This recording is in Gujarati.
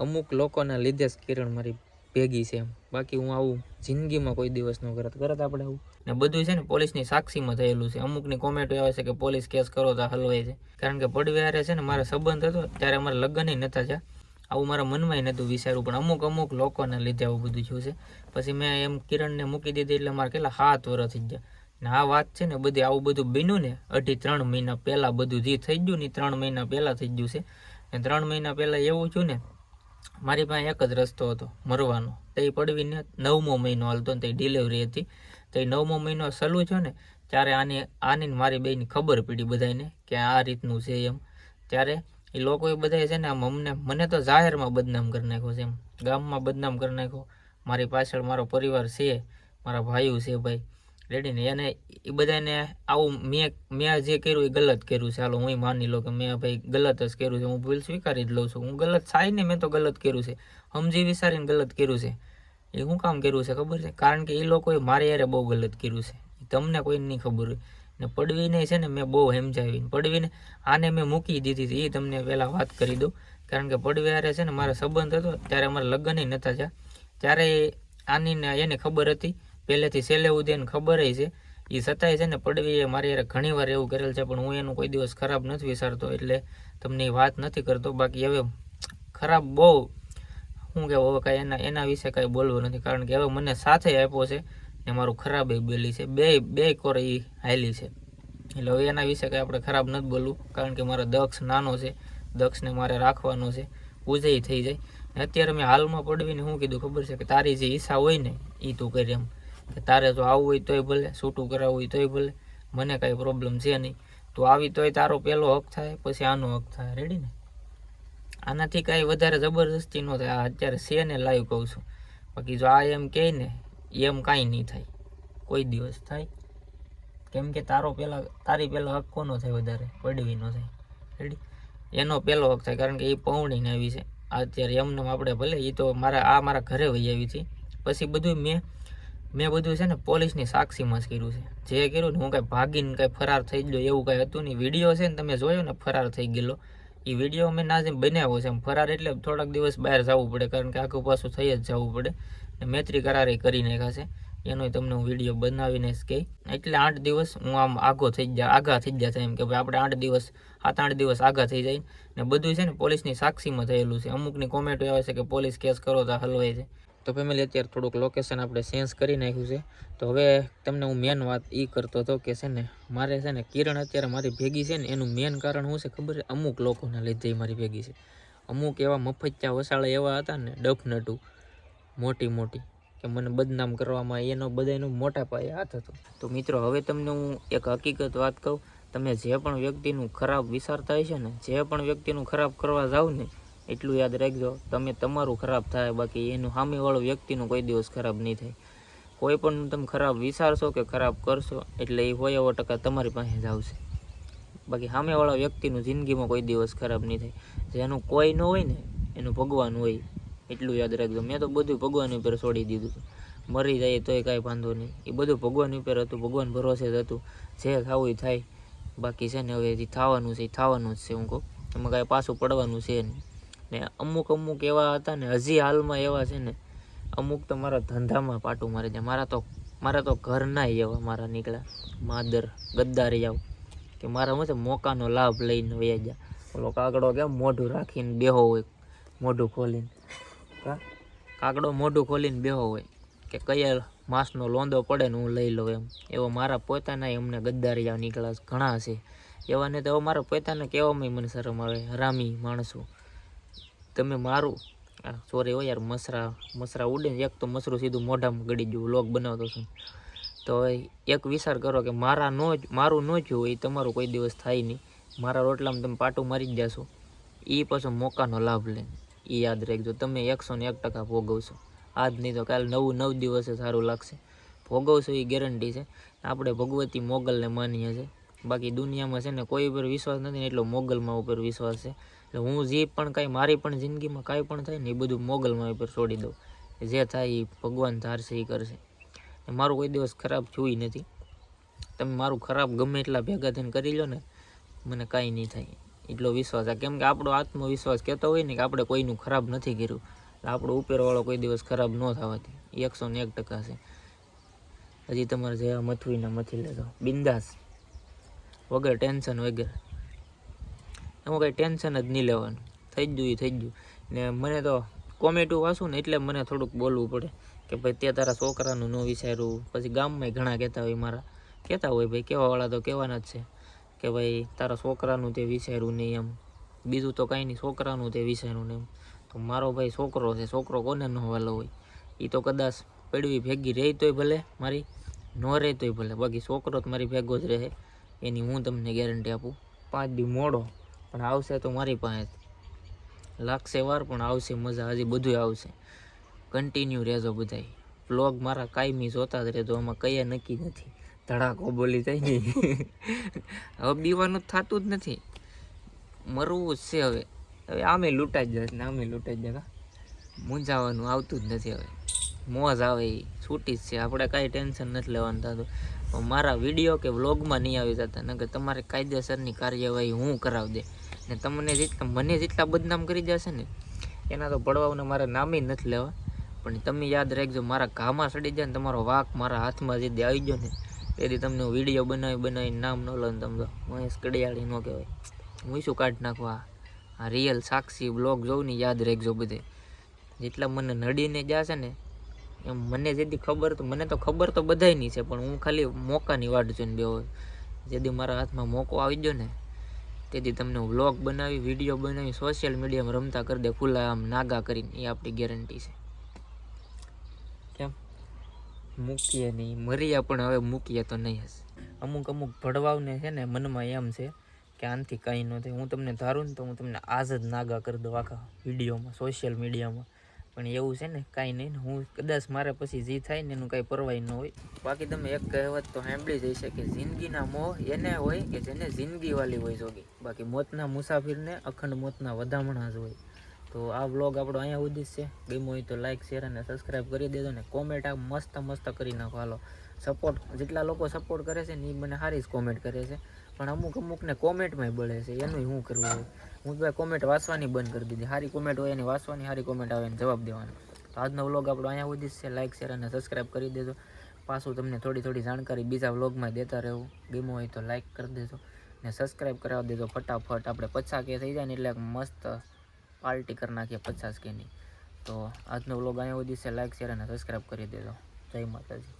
અમુક લોકોના લીધે જ કિરણ મારી ભેગી છે એમ. બાકી હું આવું જિંદગીમાં કોઈ દિવસ ન કરત. કરત આપણે આવું. ને બધું છે ને પોલીસની સાક્ષીમાં થયેલું છે. અમુકની કોમેન્ટો આવે છે કે પોલીસ કેસ કરો તો હલવાય છે. કારણ કે પડવ્યારે છે ને મારા સંબંધ હતો ત્યારે અમારે લગ્ન નહોતા થયા. આવું મારા મનમાં નહોતું વિચાર્યું. પણ અમુક અમુક લોકોને લીધે આવું બધું થયું છે. પછી મેં એમ કિરણને મૂકી દીધી એટલે મારે કેટલા હાથ વર્ષ થઈ ગયા. ને આ વાત છે ને બધી આવું બધું બન્યું ને અઢી ત્રણ મહિના પહેલાં બધું જે થઈ ગયું ને ત્રણ મહિના પહેલાં થઈ ગયું છે. ને ત્રણ મહિના પહેલાં એવું થયું ને મારી પાસે એક જ રસ્તો હતો, મરવાનો. તે પડવીને નવમો મહિનો હાલતો ને તે ડિલિવરી હતી. તો નવમો મહિનો સલું છે ને, ત્યારે આની આની મારી બેની ખબર પડી બધાને કે આ રીતનું છે એમ. ત્યારે એ લોકોએ બધાએ છે ને આમ અમને, મને તો જાહેરમાં બદનામ કરી નાખ્યો છે એમ. ગામમાં બદનામ કરી નાખ્યો. મારી પાછળ મારો પરિવાર છે, મારા ભાઈઓ છે ભાઈ. રેડી ને? એને એ બધાને આવું મેં મેં જે કર્યું એ ગલત કર્યું છે. હાલો, હું માની લો કે મેં ભાઈ ગલત જ કર્યું છે. હું ભૂલ સ્વીકારી જ લઉં છું. હું ગલત થાય ને મેં તો ગલત કર્યું છે. સમજી વિચારીને ગલત કર્યું છે. એ શું કામ કર્યું છે ખબર છે? કારણ કે એ લોકોએ મારે યારે બહુ ગલત કર્યું છે. તમને કોઈને નહીં ખબર હોય. ને પડવીને છે ને મેં બહુ સમજાવી પડવીને આને મેં મૂકી દીધી હતી એ તમને પહેલાં વાત કરી દઉં. કારણ કે પડવી હારે છે ને મારા સંબંધ હતો, ત્યારે અમારા લગ્ન નહોતા થયા. ત્યારે આની એને ખબર હતી પહેલેથી છેલ્લે ઉદયને ખબર છે. એ છતાંય છે ને પડવીએ મારી યાર ઘણી વાર એવું કરેલ છે, પણ હું એનું કોઈ દિવસ ખરાબ નથી વિચારતો, એટલે તમને એ વાત નથી કરતો. બાકી હવે ખરાબ બહુ શું કે હવે કાંઈ એના એના વિશે કાંઈ બોલવું નથી, કારણ કે હવે મને સાથે આપ્યો છે ને મારું ખરાબ એ બેલી છે. બે બે કોર એ હાયલી છે. એટલે હવે એના વિશે કાંઈ આપણે ખરાબ નથી બોલવું, કારણ કે મારો દક્ષ નાનો છે. દક્ષને મારે રાખવાનો છે. ઉજય થઈ જાય. અત્યારે મેં હાલમાં પડવીને શું કીધું, ખબર છે કે તારી જે ઈચ્છા હોય ને એ તું કરી એમ. કે તારે જો આવવું હોય તોય ભલે, છૂટું કરાવવું હોય તોય ભલે, મને કાંઈ પ્રોબ્લેમ છે નહીં. તું આવી તોય તારો પહેલો હક થાય, પછી આનો હક થાય. રેડી ને? આનાથી કાંઈ વધારે જબરદસ્તી ન થાય. આ અત્યારે છે ને લાઈવ કહું છું. બાકી જો આ એમ કહે ને એમ કાંઈ નહીં થાય. કોઈ દિવસ થાય. કેમ કે તારો પહેલાં તારી પહેલાં હક કોનો થાય વધારે? પડવીનો થાય. રેડી એનો પહેલો હક થાય, કારણ કે એ પૌણીને આવી છે. અત્યારે એમને આપણે ભલે એ તો મારા, આ મારા ઘરે વહી આવી હતી પછી બધું મેં મેં બધું છે ને પોલીસની સાક્ષીમાં જ કર્યું છે. જે કર્યું ને હું કાંઈ ભાગીને કાંઈ ફરાર થઈ ગયો એવું કાંઈ હતું નહીં. વીડિયો છે ને તમે જોયો ને ફરાર થઈ ગયેલો. એ વીડિયો મેં ના જેમ બનાવ્યો છે. ફરાર એટલે થોડાક દિવસ બહાર જવું પડે કારણ કે આખું પાછું થઈ જ જવું પડે. ને મૈત્રી કરારે કરી નાખ્યા છે. એનો તમને હું વીડિયો બનાવીને જ કહી. એટલે આઠ દિવસ હું આમ આઘો થઈ ગયા આઘા થઈ ગયા એમ કે ભાઈ આપણે આઠ દિવસ સાત આઠ દિવસ આઘા થઈ જાય ને બધું છે ને પોલીસની સાક્ષીમાં થયેલું છે. અમુકની કોમેન્ટો આવે છે કે પોલીસ કેસ કરો તો હલવાય છે તો ફેમિલી અત્યારે થોડુંક લોકેશન આપણે ચેન્જ કરી નાખ્યું છે. તો હવે તમને હું મેન વાત એ કરતો હતો કે છે ને, મારે છે ને કિરણ અત્યારે મારી ભેગી છે ને, એનું મેન કારણ શું છે ખબર છે? અમુક લોકોના લીધે મારી ભેગી છે. અમુક એવા મફતચા વસાળા એવા હતા ને ડફનટુ મોટી મોટી, કે મને બદનામ કરવામાં એનો બધાનો મોટા પાયે હાથ હતો. તો મિત્રો, હવે તમને હું એક હકીકત વાત કહું, તમે જે પણ વ્યક્તિનું ખરાબ વિચારતા હશે ને, જે પણ વ્યક્તિનું ખરાબ કરવા જાઓ ને એટલું યાદ રાખજો, તમે તમારું ખરાબ થાય, બાકી એનું સામેવાળો વ્યક્તિનું કોઈ દિવસ ખરાબ નહીં થાય. કોઈ પણ તમે ખરાબ વિચારશો કે ખરાબ કરશો, એટલે એ હોય એવો ટકા તમારી પાસે જ આવશે. બાકી સામેવાળા વ્યક્તિનું જિંદગીમાં કોઈ દિવસ ખરાબ નહીં થાય. જેનું કોઈ ન હોય ને, એનું ભગવાન હોય. એટલું યાદ રાખજો. મેં તો બધું ભગવાન ઉપર છોડી દીધું હતું. મરી જાય તોય કાંઈ વાંધો નહીં. એ બધું ભગવાન ઉપર હતું, ભગવાન ભરોસે જ હતું. જે થવું થાય. બાકી છે ને હવે જે થવાનું છે, એ થવાનું જ છે, હું કહું. એમાં કાંઈ પાછું પડવાનું છે નહીં. ને અમુક અમુક એવા હતા ને, હજી હાલમાં એવા છે ને, અમુક તો મારા ધંધામાં પાટું મારે છે. મારા તો મારા તો ઘરના એવા મારા નીકળ્યા. માદર ગદ્દારી આવ કે મારા શું છે, મોકાનો લાભ લઈને વયા ગયા. ઓલો કાગડો કેમ મોઢું રાખીને બેહો હોય, મોઢું ખોલીને. કા? કાગડો મોઢું ખોલીને બેહો હોય, કે કયા માસનો લોંદો પડે ને હું લઈ લઉં એમ. એવો મારા પોતાના અમને ગદ્દારિયા નીકળ્યા ઘણા છે. એવાને તો મારા પોતાને કહેવામાં મને શરમ આવે, હરામી માણસો. તમે મારું. સોરી હો યાર, મસરા મસરા ઉડે એક તો મસરું સીધું મોઢામાં ગળી ગયું લોક બનાવતો છું. તો એક વિચાર કરો કે મારા નો જ, મારું ન જ હોય તમારું કોઈ દિવસ થાય નહીં. મારા રોટલામાં તમે પાટું મારી જ જશો. એ પાછો મોકાનો લાભ લે. એ યાદ રાખજો, તમે એકસો ને એક ટકા ભોગવશો. આજ નહીં તો કાલે નવું, નવ દિવસે સારું લાગશે. ભોગવશો એ ગેરંટી છે. આપણે ભગવતી મોગલને માનીએ છીએ. બાકી દુનિયામાં છે ને કોઈ ઉપર વિશ્વાસ નથી એટલો મોગલમાં ઉપર વિશ્વાસ છે. એટલે હું જે પણ કાંઈ, મારી પણ જિંદગીમાં કાંઈ પણ થાય ને એ બધું મોગલમાં ઉપર છોડી દઉં. જે થાય એ ભગવાન ધારશે, એ કરશે. મારું કોઈ દિવસ ખરાબ થયું નથી. તમે મારું ખરાબ ગમે એટલા ભેગા થઈને કરી લો ને, મને કાંઈ નહીં થાય. એટલો વિશ્વાસ આ. કેમ કે આપણો આત્મવિશ્વાસ કહેતો હોય ને કે આપણે કોઈનું ખરાબ નથી કર્યું. એટલે આપણો ઉપરવાળો કોઈ દિવસ ખરાબ ન થવાથી. એકસો ને એક ટકા છે. હજી તમારે જેવા મથવીના મથી લેજો બિંદાસ. વગર ટેન્શન વગર. એમાં કંઈ ટેન્શન જ નહીં લેવાનું. થઈ જ એ થઈ ગયું. ને મને તો કોમેન્ટો વાંચું ને એટલે મને થોડુંક બોલવું પડે કે ભાઈ તે તારા છોકરાનું ન વિચાર્યું પછી ગામમાં ઘણા કહેતા હોય મારા. કહેતા હોય ભાઈ, કહેવાવાળા તો કહેવાના જ છે કે ભાઈ, તારા છોકરાનું તે વિચાર્યું નહીં એમ. બીજું તો કાંઈ નહીં, છોકરાનું તે વિચાર્યું નહીં એમ. તો મારો ભાઈ છોકરો છે, છોકરો કોને ન વાલો હોય? એ તો કદાચ પડવી ભેગી રહી તોય ભલે મારી, ન રહે તોય ભલે. બાકી છોકરો તો મારી ભેગો જ રહે. એની હું તમને ગેરંટી આપું. પાંચ દી મોડો પણ આવશે તો મારી પાસે. લાગશે વાર, પણ આવશે મજા. હજી બધું આવશે. કન્ટિન્યુ રહેજો બધાય. વ્લોગ મારા કાયમી જોતા જ રહેજો. આમાં કયા નક્કી નથી. ધડાકો બોલી જાય ને. હવે બીવાનું થતું જ નથી. મરવું જ છે હવે. હવે આમે લૂંટાઈ જ જશે ને આમે લૂંટાઈ જ જશે. મૂંઝાવાનું આવતું જ નથી હવે. મોજ આવે એ છૂટી જ છે. આપણે કાંઈ ટેન્શન નથી લેવાનું થતું. મારા વીડિયો કે વ્લોગમાં નહીં આવી જતા, નકર તમારે કાયદેસરની કાર્યવાહી હું કરાવી દે. ને તમને જેટલા, મને જેટલા બદનામ કરી જશે ને, એના તો પડવાઓને મારે નામે નથી લેવા. પણ તમે યાદ રાખજો, મારા ઘામાં સડી જાય ને તમારો વાક મારા હાથમાં જે આવી ગયો ને, તેથી તમને હું વીડિયો બનાવી બનાવીને નામ ન લો ને તમે મહેશ કડિયાળી ન કહેવાય. હું શું કાઢી નાખવા આ રિયલ સાક્ષી બ્લોગ જોઉં ને યાદ રાખજો બધે. જેટલા મને નડીને જશે ને એમ મને જેથી ખબર તો, મને તો ખબર તો બધાયની છે, પણ હું ખાલી મોકાની વાટ જોઈને બેહો જેથી મારા હાથમાં મોકો આવી ગયો ને, તેથી તમને વ્લોગ બનાવી વીડિયો બનાવી સોશિયલ મીડિયામાં રમતા કરી દે, ખુલ્લા આમ નાગા કરીને, એ આપણી ગેરંટી છે. કેમ? મૂકીએ નહીં મરીએ પણ હવે મૂકીએ તો નહીં હશે. અમુક અમુક ભડવાવને છે ને, મનમાં એમ છે કે આનાથી કાંઈ ન થાય. હું તમને ધારું ને તો હું તમને આજ જ નાગા કરી દઉં આખા વિડીયોમાં સોશિયલ મીડિયામાં પણ એવું છે ને, કાંઈ નહીં હું કદાચ મારે પછી જે થાય ને, એનું કાંઈ પરવાય ન હોય. બાકી તમે એક કહેવત તો સાંભળી જઈ છે કે જિંદગીના મોહ એને હોય કે જેને જિંદગી વાલી હોય જોગી. બાકી મોતના મુસાફિરને અખંડ મોતના વધામણા જ હોય. તો આ વ્લોગ આપણો અહીંયા સુધી છે. ગમ્યો હોય તો લાઈક શેર અને સબસ્ક્રાઈબ કરી દેજો ને. કોમેન્ટ આ મસ્ત મસ્ત કરી નાખો. હાલો. સપોર્ટ જેટલા લોકો સપોર્ટ કરે છે ને એ મને સારી જ કોમેન્ટ કરે છે. પણ અમુક અમુકને કોમેન્ટમાંય બળે છે એનું શું કરવું હોય? હું તો કોમેન્ટ વાંચવાની બંધ કરી દીધી. સારી કોમેન્ટ હોય એની વાંચવાની સારી કોમેન્ટ આવે એને જવાબ દેવાનો. તો આજનો વ્લોગ આપણો અહીંયા સુધી છે. લાઇક શેર અને સબસ્ક્રાઈબ કરી દેજો. પાછું તમને થોડી થોડી જાણકારી બીજા વ્લોગમાં દેતા રહેવું ગમ્યું હોય તો લાઇક કરી દેજો ને સબસ્ક્રાઈબ કરાવી દેજો ફટાફટ. આપણે પચાસ કે થઈ જાય ને એટલે મસ્ત પાર્ટી કરી નાખીએ પચાસ કેની. તો આજનો વ્લોગ અહીંયા સુધી છે. લાઇક શેર અને સબસ્ક્રાઈબ કરી દેજો. જય માતાજી.